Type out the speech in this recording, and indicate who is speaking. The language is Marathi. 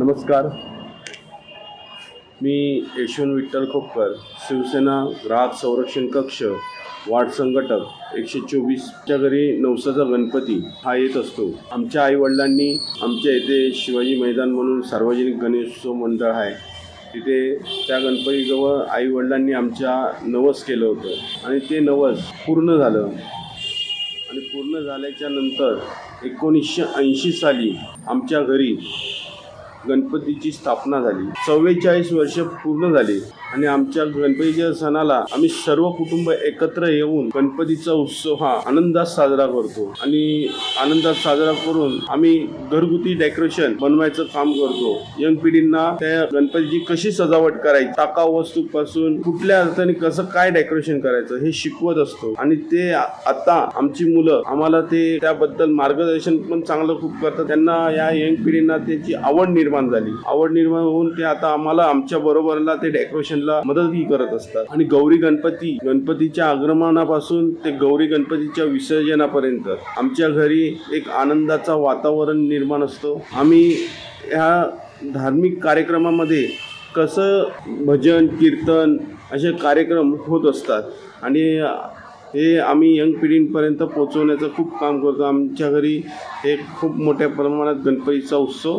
Speaker 1: नमस्कार. मी यशवंत विठ्ठल खोपकर शिवसेना ग्राहक संरक्षण कक्ष वार्ड संघटक एकशे चोवीसच्या घरी नवसाचा गणपती हा येत असतो. आमच्या आईवडिलांनी आमच्या इथे शिवाजी मैदान म्हणून सार्वजनिक गणेशोत्सव मंडळ आहे. तिथे त्या गणपतीजवळ आईवडिलांनी आमच्या नवस केलं होतं. आणि ते नवस पूर्ण झालं. आणि पूर्ण झाल्याच्यानंतर एकोणीसशे ऐंशी साली आमच्या घरी गणपतीची स्थापना झाली. चव्वेचाळीस वर्ष पूर्ण झाली आणि आमच्या गणपतीच्या सणाला आम्ही सर्व कुटुंब एकत्र येऊन गणपतीचा उत्सव हा आनंदात साजरा करतो. आणि आनंदात साजरा करून आम्ही घरगुती डेकोरेशन बनवायचं काम करतो. यंग पिढींना त्या गणपतीची कशी सजावट करायची टाकाऊ वस्तूपासून कुठल्या अर्थाने कसं काय डेकोरेशन करायचं हे शिकवत असतो. आणि ते आता आमची मुलं आम्हाला ते त्याबद्दल मार्गदर्शन पण चांगलं खूप करतात. त्यांना या यंग पिढींना त्याची आवड निर्माण निर्माण झाली. आवड निर्माण होऊन ते आता आम्हाला आमच्या बरोबरला ते डेकोरेशनला मदतही करत असतात. आणि गौरी गणपती गणपतीच्या आगमनापासून ते गौरी गणपतीच्या विसर्जनापर्यंत आमच्या घरी एक आनंदाचा वातावरण निर्माण असतो. आम्ही ह्या धार्मिक कार्यक्रमामध्ये कसं भजन कीर्तन असे कार्यक्रम होत असतात आणि हे आम्ही यंग पिढींपर्यंत पोचवण्याचं खूप काम करतो. आमच्या घरी हे खूप मोठ्या प्रमाणात गणपतीचा उत्सव